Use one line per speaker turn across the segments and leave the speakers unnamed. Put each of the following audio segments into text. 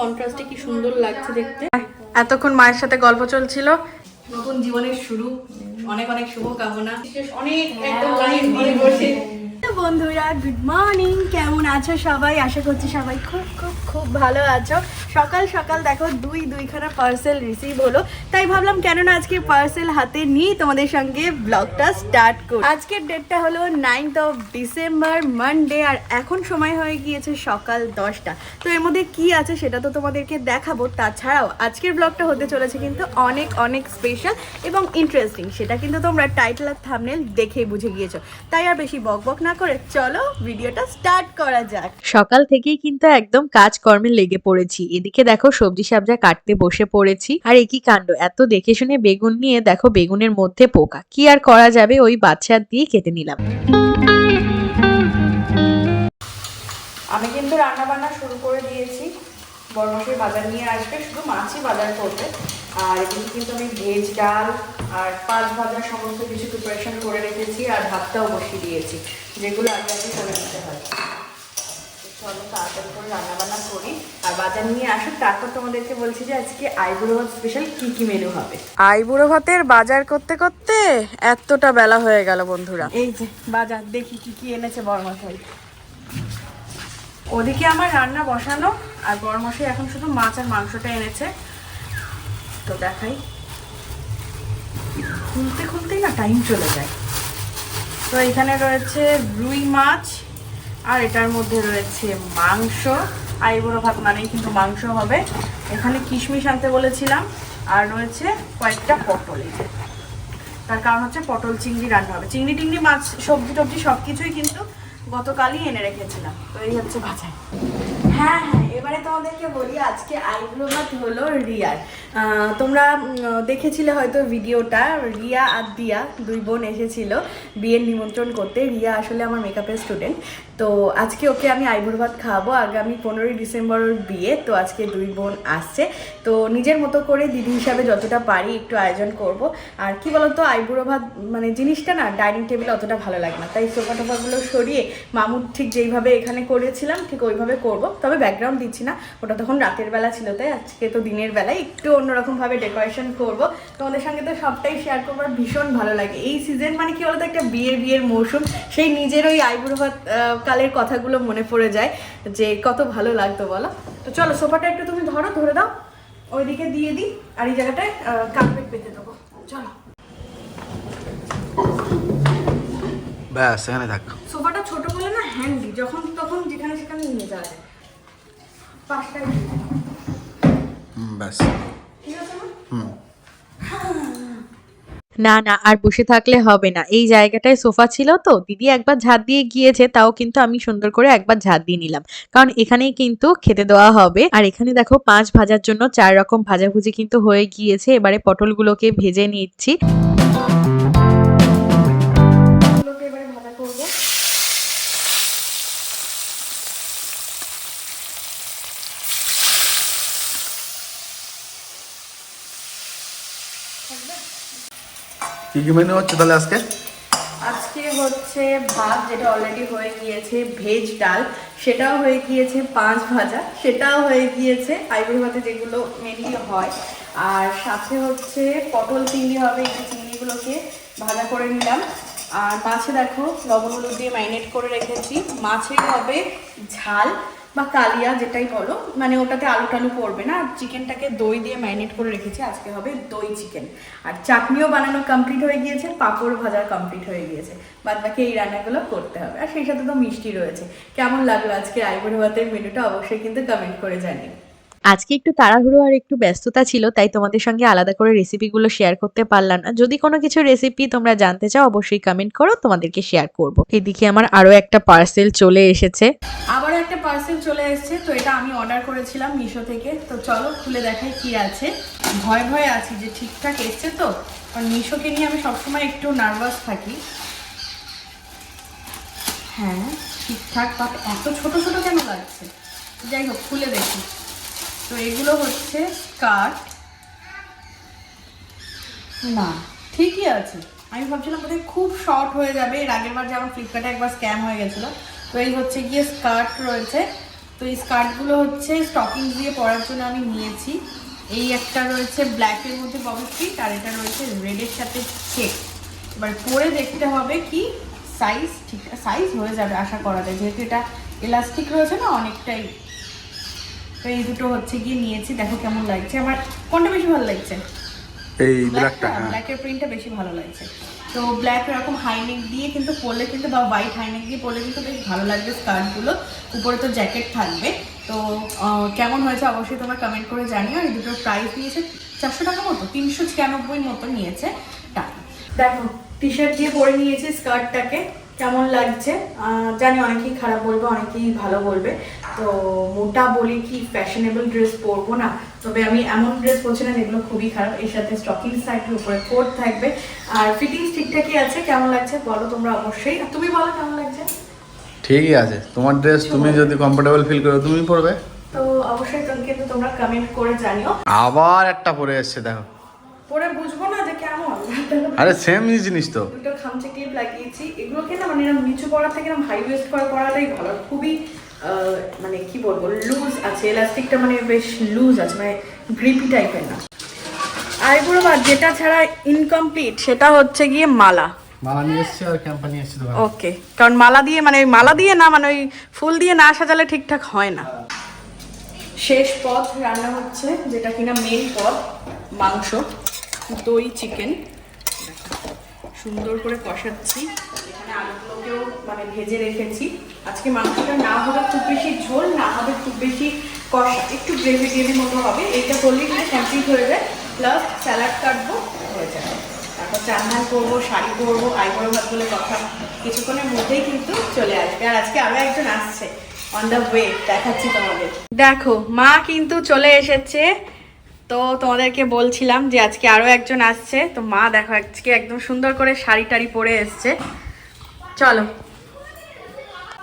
কন্ট্রাস্টে কি সুন্দর লাগছে দেখতে।
এতক্ষণ মায়ের সাথে গল্প চলছিল।
নতুন জীবনের শুরু। অনেক অনেক শুভ কামনা অনেক একদম লাইন দিয়ে বসে।
বন্ধুরা গুড মর্নিং কেমন আছো সবাই? আশা করছি সবাই খুব খুব খুব ভালো আছো। সকাল সকাল দেখো, দুই, দুইখানা পার্সেল রিসিভ হলো। তাই ভাবলাম কেন না আজকে পার্সেল হাতে নিয়ে তোমাদের সঙ্গে ব্লগটা স্টার্ট করি। আজকের ডেটটা হলো নাইনথ অফ ডিসেম্বর মানডে আর এখন সময় হয়ে গিয়েছে সকাল দশটা। তো এর মধ্যে কি আছে সেটা তো তোমাদেরকে দেখাবো। তাছাড়াও আজকের ব্লগটা হতে চলেছে কিন্তু অনেক অনেক স্পেশাল এবং ইন্টারেস্টিং সেটা কিন্তু তোমরা টাইটেল আর থামনেল দেখেই বুঝে গিয়েছো। তাই আর বেশি বক বক না করে চলো ভিডিওটা স্টার্ট করা যাক।
সকাল থেকেই কিন্তু একদম কাজকর্মে লেগে পড়েছি। এদিকে দেখো সবজি সাবজা কাটতে বসে পড়েছি। আর একই কাণ্ড? এত দেখে শুনে বেগুন নিয়ে দেখো বেগুনের মধ্যে পোকা। কি আর করা যাবে ওই বাচ্চার দিয়ে কেটে নিলাম।
আমি কিন্তু রান্না বান্না শুরু করে দিয়েছি। বড়মশাই বাজার নিয়ে আসবে শুধু মাছই বাজার করবে। আর এদিকে কিন্তু আমি ভেজ ডাল আর পাঁচ ভাজা সমস্ত কিছু প্রিপারেশন করে রেখেছি আর ভাতটাও বসিয়ে দিয়েছি। যেগুলো আগে আগে করে নিতে হয়। চলো তাড়াতাড়ি করে রান্না বান্না করি। আর বাজার নিয়ে আসুক তারপর তোমাদেরকে বলছি যে আজকে আইবুড়ো ভাত স্পেশাল কি কি মেনু হবে। আইবুড়ো ভাতের বাজার করতে করতে এতটা বেলা হয়ে গেল বন্ধুরা। এই যে বাজার দেখি কি কি এনেছে ওদিকে আমার রান্না বসানো আর বড়মশাই এখন শুধু মাছ আর মাংসটা এনেছে। তো দেখাই। খুলতে খুলতেই না টাইম চলে যায়। তো এখানে রয়েছে রুই মাছ, আর এটার মধ্যে রয়েছে মাংস। আইবুড়ো ভাত মানেই কিন্তু মাংস হবে। এখানে কিশমিশ আনতে বলেছিলাম, আর রয়েছে কয়েকটা পটল তার কারণ হচ্ছে পটল, চিংড়ি রান্না হবে। চিংড়ি টিংড়ি মাছ সবজি টবজি সব কিছুই কিন্তু গতকালই এনে রেখেছিলাম। তো এই হচ্ছে বাজার। হ্যাঁ হ্যাঁ। এবারে তোমাদেরকে বলি, আজকে আইব্রো ভাত হলো রিয়ার। তোমরা দেখেছিলে হয়তো ভিডিওটা, রিয়া আর দিয়া দুই বোন এসেছিল বিয়ের নিমন্ত্রণ করতে। রিয়া আসলে আমার মেকআপের স্টুডেন্ট তো আজকে ওকে আমি আইব্রো ভাত খাওয়াবো আগামী পনেরোই ডিসেম্বর বিয়ে, তো আজকে দুই বোন আসছে। তো নিজের মতো করে দিদি হিসাবে যতটা পারি একটু আয়োজন করব। আর কি বলতো, আইবুড়ো ভাত মানে জিনিসটা না ডাইনিং টেবিলে অতটা ভালো লাগে না। তাই সোফা টোফাগুলো সরিয়ে মামুর ঠিক যেইভাবে এখানে করেছিলাম, ঠিক ওইভাবে করব। তবে ব্যাকগ্রাউন্ড দিচ্ছি না, ওটা তখন রাতের বেলা ছিল, তাই আজকে তো দিনের বেলায় একটু অন্যরকমভাবে ডেকোরেশন করব। তোমাদের সঙ্গে তো সবটাই শেয়ার করব ভীষণ ভালো লাগে। এই সিজন মানে কি বলতো, একটা বিয়ের বিয়ের মৌসুম, সেই নিজের ওই আইবুড়ো ভাত আহ, কালের কথাগুলো মনে পড়ে যায় যে কত ভালো লাগতো বলো। তো চলো সোফাটা একটু তুমি ধরো ধরে দাও। ওইদিকে দিয়ে দিই আর এই জায়গাটায় কার্পেট পেতে দেবো। চলো।
ব্যাস এখানে থাক।
সোফাটা ছোট বলে না হ্যান্ডি যখন তখন যেখানে সেখানে নিয়ে যাওয়া যায়। পাঁচটায়
হুম, ব্যাস।
ঠিক আছে না
হুম।
না না, আর বসে থাকলে হবে না। এই জায়গাটায় সোফা ছিল তো, দিদি একবার ঝাঁত দিয়ে গিয়েছে, তাও কিন্তু আমি সুন্দর করে একবার ঝাঁত দিয়ে নিলাম। কারণ এখানেই কিন্তু খেতে দেওয়া হবে। আর এখানে দেখো পাঁচ ভাজার জন্য চার রকম ভাজাভুজি কিন্তু হয়ে গিয়েছে। এবারে পটলগুলোকে ভেজে নিচ্ছি।
কি কি মেনু হচ্ছে তাহলে আজকে?
আজকে হচ্ছে ভাত, যেটা অলরেডি হয়ে গিয়েছে ভেজ ডাল, সেটাও হয়ে গিয়েছে পাঁচ ভাজা, সেটাও হয়ে গিয়েছে আইবুড়ো ভাতে যেগুলো মেনলি হয়। আর সাথে হচ্ছে পটল চিংড়ি হবে, এই চিংড়িগুলোকে ভাজা করে নিলাম। আর মাছে দেখো, লবণ হলুদ দিয়ে ম্যারিনেট করে রেখেছি। মাছের হবে ঝাল বা কালিয়া যেটাই বলো মানে ওটাতে আলু টালু পড়বে না। চিকেনটাকে দই দিয়ে ম্যারিনেট করে রেখেছি, আজকে হবে দই চিকেন। আর চাটনিও বানানো কমপ্লিট হয়ে গিয়েছে, পাঁপড় ভাজা কমপ্লিট হয়ে গিয়েছে। বাদ বাকি এই রান্নাগুলো করতে হবে। আর সেই সাথে তো মিষ্টি রয়েছে। কেমন লাগল আজকে আইবুড়ো ভাতের মেনুটা অবশ্যই কিন্তু কমেন্ট করে জানিয়ে
আজকে একটু তাড়াহুড়ো আর একটু ব্যস্ততা ছিল, তাই তোমাদের সঙ্গে আলাদা করে রেসিপিগুলো শেয়ার করতে পারলাম না। যদি কোনো কিছু রেসিপি তোমরা জানতে চাও, অবশ্যই কমেন্ট করো, তোমাদেরকে শেয়ার করব। এদিকে আমার আরও একটা পার্সেল চলে এসেছে।
আবারও একটা পার্সেল চলে এসেছে, তো এটা আমি অর্ডার করেছিলাম মিশো থেকে। তো চলো খুলে দেখাই কি আছে। ভয় ভয়ে আছি যে ঠিকঠাক এসছে তো। আর মিশোকে নিয়ে আমি সবসময় একটু নার্ভাস থাকি। হ্যাঁ ঠিকঠাক এত ছোট ছোট কেন লাগছে? যাই হোক, খুলে দেখি। তো এগুলো হচ্ছে স্কার্ট না, ঠিকই আছে। আমি ভাবছিলাম বোধহয় খুব শর্ট হয়ে যাবে। এর আগের বার যেমন ফ্লিপকার্টে একবার স্ক্যাম হয়ে গেছিল। তো এই হচ্ছে গিয়ে স্কার্ট রয়েছে। তো এই স্কার্টগুলো হচ্ছে স্টকিং দিয়ে পরার জন্য আমি নিয়েছি। এই একটা রয়েছে ব্ল্যাকের মধ্যে ববি ফিট আর এটা রয়েছে রেডের সাথে চেক এবার পরে দেখতে হবে কি সাইজ ঠিক সাইজ হয়ে যাবে, আশা করা যায়। যেহেতু এটা এলাস্টিক রয়েছে না, অনেকটাই তো এই দুটো হচ্ছে গিয়ে নিয়েছি। দেখো কেমন লাগছে। আমার কোনটা বেশি ভালো লাগছে?
এই ব্ল্যাকটা হ্যাঁ।
ব্ল্যাকের প্রিন্টটা বেশি ভালো লাগছে। তো ব্ল্যাক এরকম হাইনেক দিয়ে কিন্তু পরলে কিন্তু বা হোয়াইট হাইনেক দিয়ে পরলে কিন্তু বেশ ভালো লাগবে স্কার্টগুলো উপরে তো জ্যাকেট থাকবে। তো কেমন হয়েছে অবশ্যই তোমরা কমেন্ট করে জানিও। এই দুটোর প্রাইস নিয়েছে চারশো টাকা মতো তিনশো ছিয়ানব্বই মতো নিয়েছে। টাকা দেখো টি শার্ট দিয়ে পরে নিয়েছি স্কার্টটাকে কেমন লাগছে? জানি অনেকেই খারাপ বলবে অনেকেই ভালো বলবে। তো মোটা বলি কি ফ্যাশনেবল ড্রেস পরবো না? তবে আমি এমন ড্রেস পরছি না যেগুলো খুবই খারাপ। এর সাথে স্টকিং থাকবে উপরে কোট থাকবে। আর ফিটিংস ঠিকঠাকই আছে? কেমন লাগছে? বলো তোমরা অবশ্যই। তুমি বলো কেমন লাগছে?
ঠিকই আছে। তোমার ড্রেস তুমি যদি কমফোর্টেবল ফিল করো তুমি পরবে।
তো অবশ্যই তুমি কিন্তু তোমরা কমেন্ট করে জানিও।
আবার একটা পরে এসছে দেখো
পরে বুঝব না যে কেমন
আরে সেম জিনিস তো।
দুটো খামচে ক্লিপ লাগিয়েছি। এগুলোকে না মানে এরকম নিচু পড়া থেকে এরকম হাই ওয়েস্ট করে পড়াটাই ভালো। খুবই মানে কি বলব লুজ আছে। এলাস্টিকটা মানে বেশ লুজ আছে মানে গ্রিপি টাইপের না। আইবুড়ো বা যেটা ছাড়া ইনকমপ্লিট সেটা হচ্ছে গিয়ে মালা।
মালা নিয়ে এসছে আর ক্যাম্পা নিয়ে এসছে দোকানে
ওকে কারণ মালা দিয়ে মানে ওই মালা দিয়ে না মানে ওই ফুল দিয়ে না সাজালে ঠিকঠাক হয় না। শেষ পদ রান্না হচ্ছে যেটা কিনা মেন পদ মাংস দই চিকেন সুন্দর করে কষাচ্ছি। এখানে আলুগুলোকেও মানে ভেজে রেখেছি। আজকে মাংসটা না হবে খুব বেশি ঝোল, না হবে খুব বেশি কষা, একটু গ্রেভি গ্রেভি মতো হবে। এইটা করলেই কিন্তু কমপ্লিট হয়ে যায়। প্লাস স্যালাড কাটবো, হয়ে যাবে। তারপর চান্নান করব, শাড়ি করব আইবড়ো ভাত বলে কথা কিছুক্ষণের মধ্যেই কিন্তু চলে আসবে। আর আজকে আরও একজন আসছে। অন দ্য ওয়ে দেখাচ্ছি তোমাদের। দেখো, মা কিন্তু চলে এসেছে। তো তোমাদেরকে বলছিলাম যে আজকে আরও একজন আসছে। তো মা, দেখো, আজকে একদম সুন্দর করে শাড়ি টাড়ি পরে এসছে। চলো।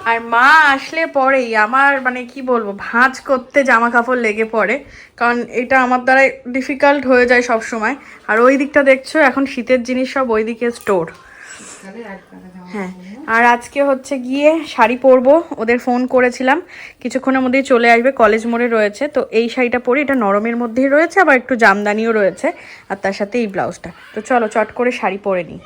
আর মা আসলে পরেই, আমার মানে কি বলব, ভাঁজ করতে জামা কাপড় লেগে পড়ে। কারণ এটা আমার দ্বারা ডিফিকাল্ট হয়ে যায় সব সময় আর ওই দিকটা দেখছ, এখন শীতের জিনিস সব ওই দিকে স্টোর হ্যাঁ আর আজকে হচ্ছে গিয়ে শাড়ি পরবো। ওদের ফোন করেছিলাম। কিছুক্ষণের মধ্যেই চলে আসবে কলেজ মোড়ে রয়েছে। তো এই শাড়িটা পরে এটা নরমের মধ্যেই রয়েছে আবার একটু জামদানিও রয়েছে। আর তার সাথে এই ব্লাউজটা। তো চলো চট করে শাড়ি পরে নিই।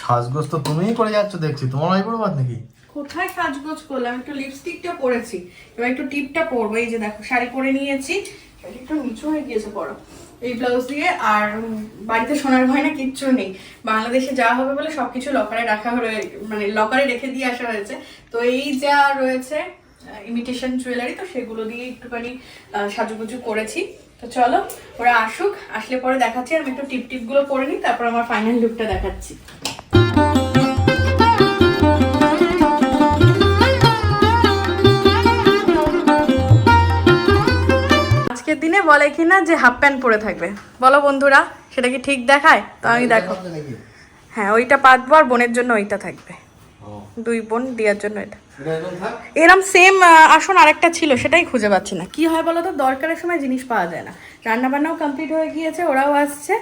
সাজগোজ তো তুমিই করে যাচ্ছ দেখছি। তোমার ভাই বড় বাদ নাকি?
কোথায় সাজগোজ করলাম? একটু লিপস্টিকটা পরেছি। এবার একটু টিপটা পরবো। এই যে দেখো শাড়ি পরে নিয়েছি। একটু নিচু হয়ে গিয়েছে পরো। এই ব্লাউজ দিয়ে আর বাড়িতে সোনার গয়না কিচ্ছু নেই। বাংলাদেশে যা হবে বলে সবকিছু লকারে রাখা হয়ে মানে লকারে রেখে দিয়ে আসা হয়েছে। তো এই যা রয়েছে ইমিটেশন জুয়েলারি তো সেগুলো দিয়ে একটুখানি সাজুগুজু করেছি। তো চলো, ওরা আসুক, আসলে পরে দেখাচ্ছি। আমি একটু টিপ টিপগুলো পরে নিই, তারপর আমার ফাইনাল লুকটা দেখাচ্ছি। আজকের দিনে বলে কিনা যে হাফ প্যান্ট পরে থাকবে। বলো বন্ধুরা সেটা কি ঠিক দেখায়? তো আমি দেখো। হ্যাঁ ওইটা পাতবো আর বোনের জন্য ওইটা থাকবে। দুই বোন দেওয়ার জন্য এটা। এরম সেম আসন আরেকটা ছিল সেটাই খুঁজে পাচ্ছি না। কি হয় বলো তো দরকারের সময় জিনিস পাওয়া যায় না। রান্না বান্নাও কমপ্লিট হয়ে গিয়েছে ওরাও আসছে।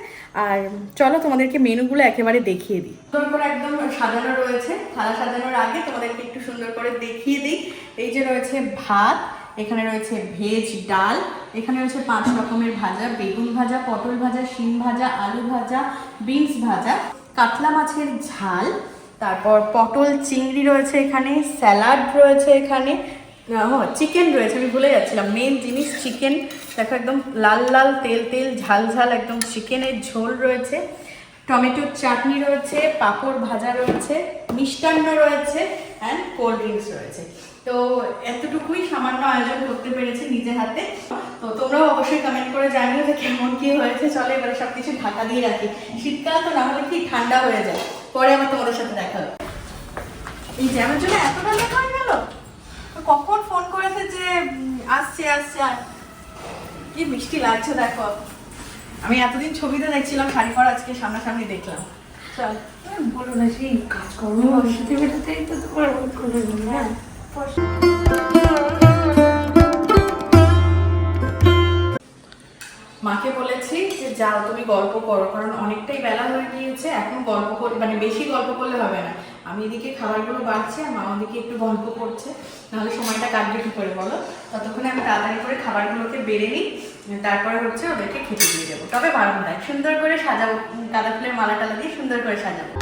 আর চলো তোমাদেরকে মেনুগুলো একেবারে দেখিয়ে দিই। সুন্দর করে একদম সাজানো রয়েছে। থালা সাজানোর আগে তোমাদেরকে একটু সুন্দর করে দেখিয়ে দিই। এই যে রয়েছে ভাত এখানে রয়েছে ভেজ ডাল, এখানে রয়েছে পাঁচ রকমের ভাজা, বেগুন ভাজা, পটল ভাজা, শিম ভাজা, আলু ভাজা, বিনস ভাজা, কাতলা মাছের ঝাল, তারপর পটল চিংড়ি রয়েছে এখানে, স্যালাড রয়েছে এখানে চিকেন রয়েছে, আমি ভুলে যাচ্ছিলাম মেন জিনিস চিকেন, দেখো একদম লাল লাল, তেল তেল, ঝাল ঝাল, একদম চিকেনের ঝোল রয়েছে, টমেটোর চাটনি রয়েছে, পাঁপড় ভাজা রয়েছে, মিষ্টান্ন রয়েছে অ্যান্ড কোল্ড ড্রিঙ্কস রয়েছে। তো এতটুকুই সামান্য আয়োজন করতে পেরেছি নিজে হাতে। তো তোমরাও অবশ্যই কমেন্ট করে জানিও যে কেমন কি হয়েছে। চলো এবারে সব কিছু ঢাকা দিয়ে রাখি। শীতকাল তো না হলে কি ঠান্ডা হয়ে যায়। পরে আবার তোমাদের সাথে দেখা হবে। এই জ্যামের জন্য এতটা লেট হয়ে গেল? কখন ফোন করেছে যে আসছে আসছে, আর কি মিষ্টি লাগছে দেখো। আমি এতদিন ছবিতে দেখছিলাম, শাড়ি পর আজকে সামনাসামনি দেখলাম। চল। মাকে বলেছি যে, যাও, তুমি গল্প করো, কারণ অনেকটাই বেলা হয়ে গিয়েছে, এখন গল্প কর মানে বেশি গল্প করলে হবে না। আমি এদিকে খাবারগুলো বাড়ছি, আর মা ওদিকে একটু গল্প করছে, নাহলে সময়টা কাটবে কি করে বলো? ততক্ষণে আমি তাড়াতাড়ি করে খাবারগুলোকে বেড়ে নিই তারপরে হচ্ছে ওদেরকে খেতে দিয়ে দেবো। তবে বারান্দায় সুন্দর করে সাজাবো। গাঁদা ফুলের মালা টালা দিয়ে সুন্দর করে সাজাবো।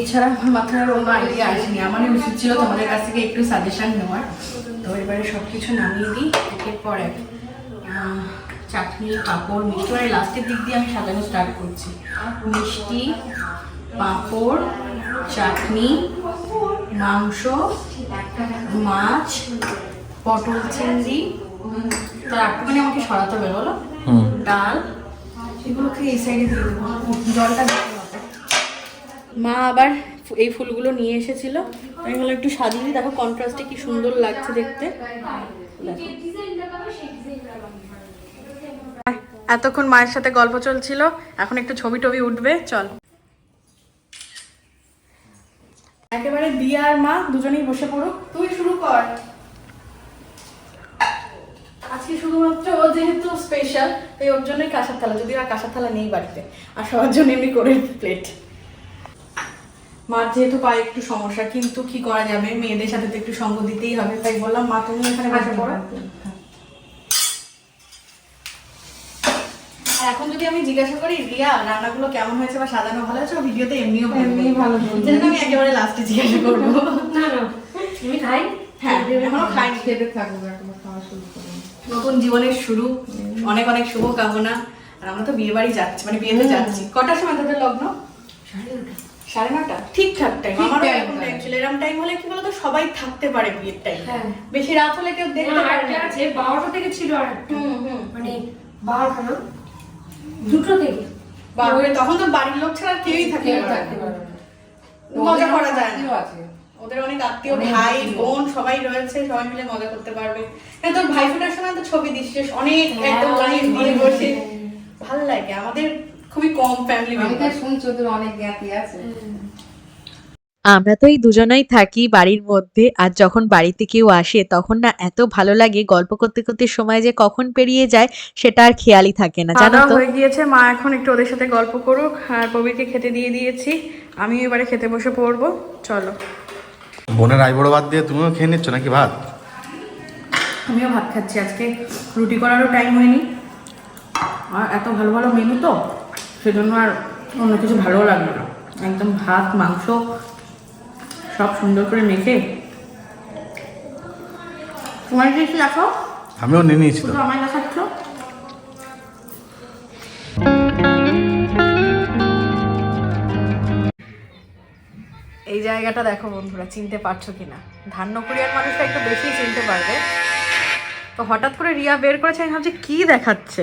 এছাড়া আমার মাথায় আর অন্য আইডিয়া আসেনি। আমারই উচিত ছিল তোমাদের কাছ থেকে একটু সাজেশন নেওয়ার। তো এবারে সব কিছু নামিয়ে দিই, একের পর চাটনি, পাঁপড়, মিষ্টি মানে লাস্টের দিক দিয়ে আমি সাজানো স্টার্ট করছি। মিষ্টি, পাঁপড়, চাটনি মাংস মাছ পটল চিংড়ি তার একটুখানি আমাকে সরাতে হবে বলো? ডাল। এগুলোকে এই সাইডে দিয়ে দেবো। জলটা মা আবার এই ফুলগুলো নিয়ে এসেছিল। আমি হলো একটু সাজিয়ে দিই, দেখো কন্ট্রাস্টে কি সুন্দর লাগছে দেখতে। এতক্ষণ মায়ের সাথে গল্প চলছিল। এখন একটু ছবি টবি উঠবে চল। একেবারে দিয়া আর মা দুজনেই বসে পড়ো তুই শুরু কর। আজকে শুধুমাত্র ও যেহেতু স্পেশাল তাই ওর জন্যই কাঁসার থালা যদি আর কাঁসার থালা নেই বাড়িতে। আর সবার জন্য এমনি করে প্লেট মার যেহেতু পায়ে একটু সমস্যা কিন্তু কি করা যাবে? মেয়েদের সাথে তো একটু সঙ্গ দিতেই হবে তাই বললাম মা তুমি এখানে বসে পড়ো আর এখন যদি আমি জিজ্ঞাসা করি রিয়া রান্নাগুলো কেমন হয়েছে বা সাজানো ভালো হয়েছে? ভিডিওতে এমনিও এমনি ভালো যেটা আমি একেবারে লাস্টে জিজ্ঞাসা করব।
না না। আমি খাই?
হ্যাঁ এখনও খাইনি।
খেতে থাকব এখন খাওয়া শুরু করব
নতুন জীবনের শুরু। অনেক অনেক শুভ কামনা আর আমরা তো বিয়ে বাড়ি যাচ্ছি মানে বিয়েতে যাচ্ছি। কটার সময় তাদের লগ্ন? সাড়ে নটা। ঠিকঠাক টাইম
ঠিক
আমারও এরকম টাইম ছিল। এরকম টাইম হলে কি বলতো সবাই থাকতে পারে বিয়ের টাইম
হ্যাঁ।
বেশি রাত হলে কেউ দেখতে পারে না।
আছে বারোটা থেকে ছিল আর একটা।
হুম হুম।
মানে বারোটা না দুটো থেকে।
বাবুরে তখন তো বাড়ির লোক ছাড়া কেউই।
পারবে
মজা করা যায় না। ওদের অনেক আত্মীয় ভাই বোন সবাই রয়েছে সবাই মিলে মজা করতে পারবে। হ্যাঁ তোর ভাই ফোটার সময় তো ছবি দিচ্ছিস অনেক একদম লাইন দিয়ে বসে। ভালো লাগে আমাদের খুবই কম ফ্যামিলি
আমি তো শুনছি ওদের অনেক জ্ঞাতি আছে।
আমরা তো এই দুজনেই থাকি বাড়ির মধ্যে আর যখন বাড়িতে কেউ আসে তখন না এত ভালো লাগে গল্প করতে করতে সময় যে কখন পেরিয়ে যায় সেটা আর খেয়ালই থাকে না জানো তো?
হয়ে গিয়েছে মা এখন একটু ওদের সাথে গল্প করুক আর প্রবীরকে খেতে দিয়ে দিয়েছি আমি এবারে খেতে বসে পড়ব চলো।
বোনের আইবড়ো বাদ দিয়ে তুমিও খেয়ে নিচ্ছ নাকি ভাত?
আমিও ভাত খাচ্ছি আজকে রুটি করারও টাইম হয়নি। আর এত ভালো ভালো মেনু তো সেজন্য আর অন্য কিছু ভালো লাগবে না। একদম ভাত মাংস সব সুন্দর করে মেখে। তোমার কি দেখো
আমিও নিয়ে নিয়েছি তো।
আমায় দেখাচ্ছ? এই জায়গাটা দেখো বন্ধুরা চিনতে পারছ কিনা? ধান্যকুড়িয়ার মানুষটা একটু বেশি চিনতে পারবে। তো হঠাৎ করে রিয়া বের করেছে আমি ভাবছি কি দেখাচ্ছে?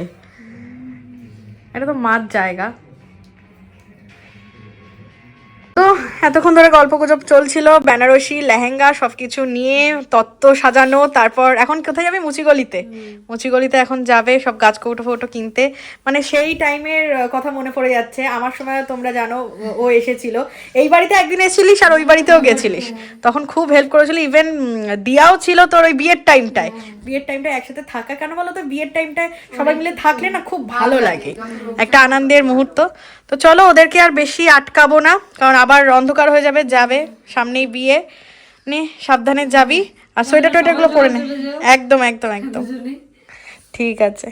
এটা তো মাছ জায়গা। তো এতক্ষণ ধরে গল্প গুজব চলছিল বেনারসি লেহেঙ্গা সবকিছু নিয়ে তত্ত্ব সাজানো তারপর এখন কোথায় যাবে? মুচিগলিতে। মুচিগলিতে এখন যাবে সব গাছ কৌটো ফৌটো কিনতে। মানে সেই টাইমের কথা মনে পড়ে যাচ্ছে। আমার সময় তোমরা জানো ও- এসেছিল। এই বাড়িতে একদিন এসেছিলিস আর ওই বাড়িতেও গেছিলিস। তখন খুব হেল্প করেছিল। ইভেন দিয়াও ছিল তোর ওই বিয়ের টাইমটায় বিয়ের টাইমটা একসাথে থাকা কেন বলো তো বিয়ের টাইমটায় সবাই মিলে থাকলে না খুব ভালো লাগে। একটা আনন্দের মুহূর্ত। তো চলো ওদেরকে আর বেশি আটকাবো না। কারণ আবার অন্ধকার হয়ে যাবে যাবে সামনেই বিয়ে নে সাবধানে যাবি আর সোয়েটার টোয়েটারগুলো পরে নে। একদম একদম একদম। ঠিক আছে।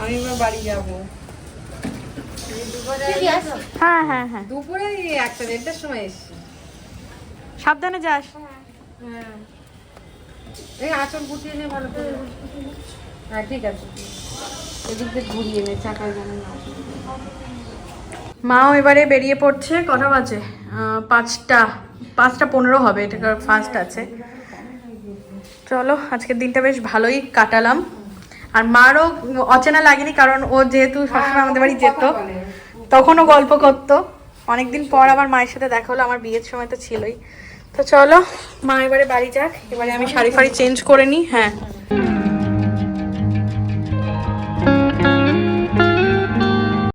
আমি এবার বাড়ি যাব। হ্যাঁ হ্যাঁ হ্যাঁ।
দুপুরে একটা দেড়টার সময় এসছি।
সাবধানে যাস।
এই আঁচল গুটিয়ে নে ভালো করে। হ্যাঁ ঠিক আছে। ঘুরিয়ে নে
মাও এবারে বেরিয়ে পড়ছে, কটা বাজে? পাঁচটা পাঁচটা পনেরো হবে, এটা ফার্স্ট আছে। চলো, আজকের দিনটা বেশ ভালোই কাটালাম। আর মারও অচেনা লাগেনি, কারণ ও যেহেতু সবসময় আমাদের বাড়ি যেত, তখনও গল্প করতো। অনেকদিন পর আবার মায়ের সাথে দেখা হলো, আমার বিয়ের সময় তো ছিলই। তো চলো, মা এবারে বাড়ি যাক, এবারে আমি শাড়ি ফাড়ি চেঞ্জ করে নিই হ্যাঁ।